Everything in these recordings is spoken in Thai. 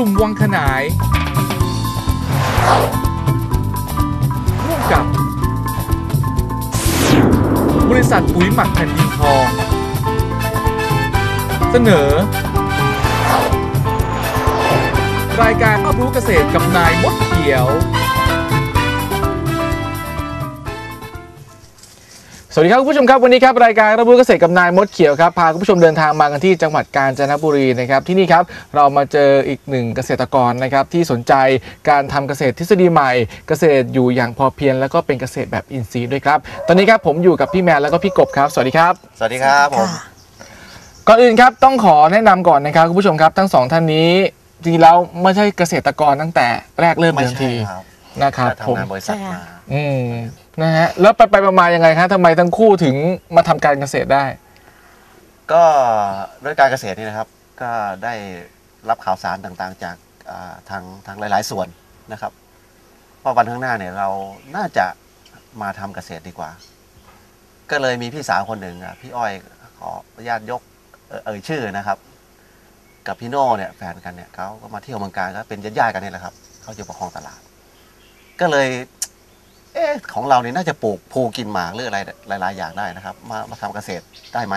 ลุ่มวังขนายร่วมกับ บริษัทปุ๋ยหมักแผ่นดินทอง เสนอ รายการรอบรู้เกษตรกับนายมดเขียว สวัสดีครับคุณผู้ชมครับวันนี้ครับรายการรับรู้เกษตรกับนายมดเขียวครับพาคุณผู้ชมเดินทางมากันที่จังหวัดกาญจนบุรีนะครับที่นี่ครับเรามาเจออีกหนึ่งเกษตรกรนะครับที่สนใจการทำเกษตรทฤษฎีใหม่ เกษตรอยู่อย่างพอเพียงแล้วก็เป็นเกษตรแบบอินทรีย์ด้วยครับตอนนี้ครับผมอยู่กับพี่แมนแล้วก็พี่กบครับ สวัสดีครับ สวัสดีครับผมค่ะก่อนอื่นครับต้องขอแนะนำก่อนนะครับคุณผู้ชมครับทั้งสองท่านนี้จริงๆแล้วไม่ใช่เกษตรกรตั้งแต่แรกเริ่มไม่เดิมใช่ทีครับนะครับก็ผมทำงานบริษัทใช่มาค่ะ อืมนะฮะแล้วไปไปมาๆยังไงครับทำไมทั้งคู่ถึงมาทำการเกษตรได้ ก็ด้วยการเกษตรนี่นะครับ ก็ได้รับข่าวสารต่างๆ จากอ่าทางทางหลาย ๆ ส่วนนะครับว่าวันข้างหน้าเนี่ยเราน่าจะมาทำเกษตรดีกว่า ก็เลยมีพี่สาวคนหนึ่งอะพี่อ้อยขออนุญาตยกเอ่อเอ่ยชื่อนะครับ กับพี่โน่เนี่ยแฟนกันเนี่ยเขาก็มาเที่ยวเมืองการก็เป็นญาติๆกันนี่แหละครับเขาอยู่ประคองตลาด ก็เลยะของเราเนี่ยน่าจะปลูกภูกินหมากหรืออะไรหลาย ๆ อย่างได้นะครับ มามาทำเกษตรได้ไหม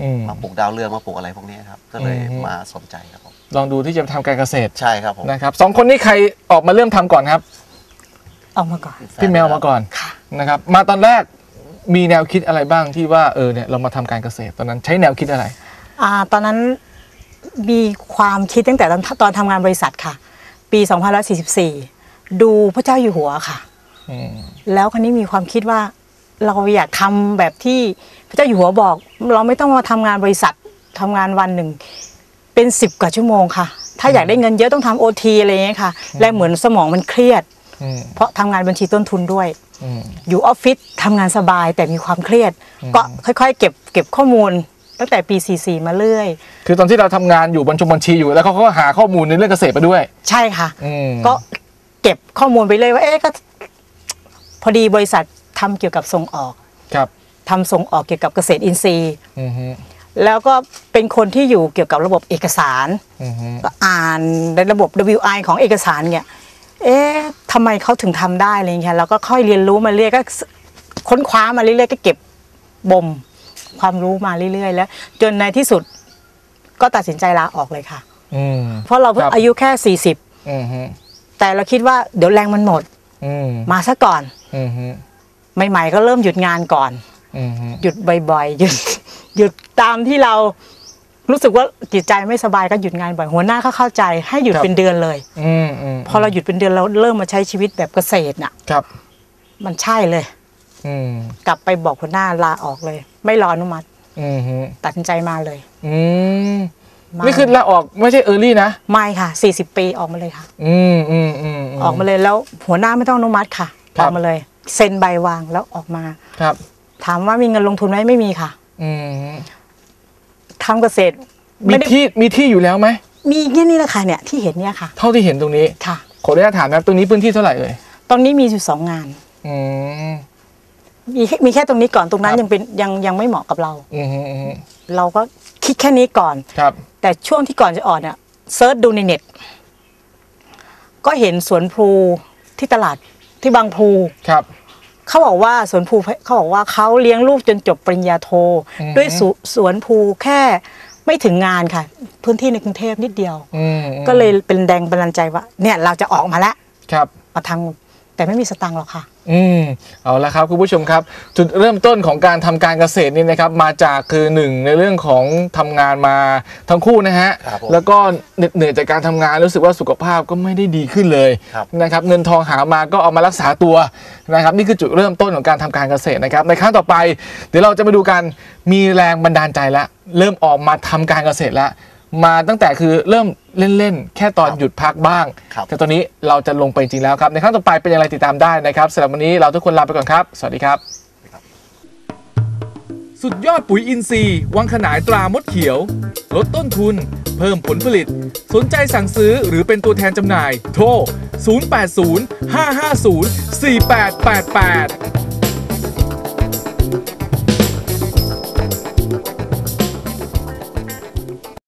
อืม มาปลูกดาวเรืองมาปลูกอะไรพวกนี้ครับก็เลยอืม มาสนใจครับผมลองดูที่จะทำการเกษตรใช่ครับผมนะครับสองคนนี้ใครออกมาเริ่มทำก่อนครับ ออกมาก่อน พี่แมวมาก่อนค่ะ นะครับ มาตอนแรกมีแนวคิดอะไรบ้างที่ว่าเออเนี่ยเรามาทำการเกษตรตอนนั้นใช้แนวคิดอะไร อ่าตอนนั้นมีความคิดตั้งแต่ตอนตอนทำงานบริษัทค่ะ ปี 2544 ดูพระเจ้าอยู่หัวค่ะอืม แล้วคนนี้มีความคิดว่า เราอยากทำแบบที่พระเจ้าอยู่หัวบอก เราไม่ต้องมาทำงานบริษัททำงานวันหนึ่ง เป็นสิบกว่าชั่วโมงค่ะ ถ้าอยากได้เงินเยอะต้องทำโอทีอะไรอย่างเงี้ยค่ะ และเหมือนสมองมันเครียดอืมเพราะทำงานบัญชีต้นทุนด้วยอืมอยู่ออฟฟิศทำงานสบายแต่มีความเครียดอืมก็ค่อยๆ เก็บเก็บข้อมูลตั้งแต่ปี 44 มาเรื่อย คือตอนที่เราทำงานอยู่บัญชงบัญชีอยู่ แล้วเขาก็หาข้อมูลในเรื่องเกษตรไปด้วย ใช่ค่ะอืมก็เก็บข้อมูลไปเลยว่า เอ๊ะก็ พอดีบริษัททำเกี่ยวกับส่งออกครับทำส่งออกเกี่ยวกับเกษตรอินทรีย์ อืมฮึแล้วก็เป็นคนที่อยู่เกี่ยวกับระบบเอกสาร อืมฮึก็อ่านในระบบ WI ของเอกสารเนี่ยเอ๊ะทำไมเขาถึงทำได้อะไรอย่างเงี้ยเราก็ค่อยเรียนรู้มาเรื่อยก็ค้นคว้ามาเรื่อยๆก็เก็บบ่มความรู้มาเรื่อยๆ แล้ว จนในที่สุดก็ตัดสินใจลาออกเลยค่ะ อืม เพราะเราเพิ่งครับ อายุแค่อืมฮึ40แต่เราคิดว่าเดี๋ยวแรงมันหมดอืมมาซะก่อนอืมฮึ ใหม่ๆก็เริ่มหยุดงานก่อนอืมฮึหยุดบ่อยๆหยุดหยุดตามที่เรารู้สึกว่าจิตใจไม่สบายก็หยุดงานบ่อยหัวหน้าเขาเข้าใจให้หยุดเป็นเดือนเลยอืมอืมพอเราหยุดเป็นเดือนเราเริ่มมาใช้ชีวิตแบบเกษตรน่ะครับ มันใช่เลยอืมกลับไปบอกหัวหน้าลาออกเลย ไม่รออนุมัติอืมฮึตัดสินใจมาเลยอืมมานี่คือลาออกไม่ใช่เออร์ลี่นะไม่ค่ะ 40 ปีออกมาเลยค่ะ อืมอืมอืมออกมาเลยแล้วหัวหน้าไม่ต้องอนุมัติค่ะครั อบอกมาเลย เซ็นใบวางแล้วออกมาครับ ถามว่ามีเงินลงทุนไหมไม่มีค่ะ อืมทำเกษตรมีไม่ได้ที่มีที่อยู่แล้วไหมมีแค่นี้แหละค่ะเนี่ยที่เห็นเนี่ยค่ะ เท่าที่เห็นตรงนี้ค่ะ ขออนุญาตถามนะครับตรงนี้พื้นที่เท่าไหร่เอ่ยตรงนี้มีอยู่สองงาน อืม มีแค่มีแค่ตรงนี้ก่อนตรงนั้คนรับ ยังเป็นยังยังไม่เหมาะกับเรา อืมฮึอืมฮึเราก็คิดแค่นี้ก่อน ครับ แต่ช่วงที่ก่อนจะออกเนี่ยเซิร์ชดูในเน็ต ก็เห็นสวนพลูที่ตลาด ที่บางพลูครับ เขาบอกว่าสวนพลูเขาบอกว่าเขาเลี้ยงลูกจนจบปริญญาโท อือฮึ ด้วยสสวนพลูแค่ไม่ถึงงานค่ะ พื้นที่ในกรุงเทพนิดเดียว อืมก็เลยเป็นแรงบันดาลใจว่าเนี่ยเราจะออกมาแล้ว ครับ มาทำ แต่ไม่มีสตังค์หรอกค่ะ อืมเอาละครับคุณผู้ชมครับ จุดเริ่มต้นของการทำการเกษตรนี่นะครับ มาจากคือหนึ่งในเรื่องของทำงานมาทั้งคู่นะฮะ ครับผมแล้วก็เหน็ดเหนื่อยจากการทำงานรู้สึกว่าสุขภาพก็ไม่ได้ดีขึ้นเลยครับ นะครับ เงินทองหามาก็เอามารักษาตัวนะครับ นี่คือจุดเริ่มต้นของการทำการเกษตรนะครับ ในครั้งต่อไป เดี๋ยวเราจะมาดูกันมีแรงบันดาลใจแล้วเริ่มออกมาทำการเกษตรแล้ว มาตั้งแต่คือเริ่มเล่นๆ แค่ตอนครับหยุดพักบ้าง ครับ แต่ตอนนี้เราจะลงไปจริงแล้วครับ ในครั้งต่อไปเป็นอย่างไรติดตามได้นะครับสำหรับวันนี้เราทุกคนลาไปก่อนครับ สวัสดีครับ สุดยอดปุ๋ยอินทรีย์วังขนายตรามดเขียว ลดต้นทุน เพิ่มผลผลิต สนใจสั่งซื้อหรือเป็นตัวแทนจำหน่าย โทร 080 550 4888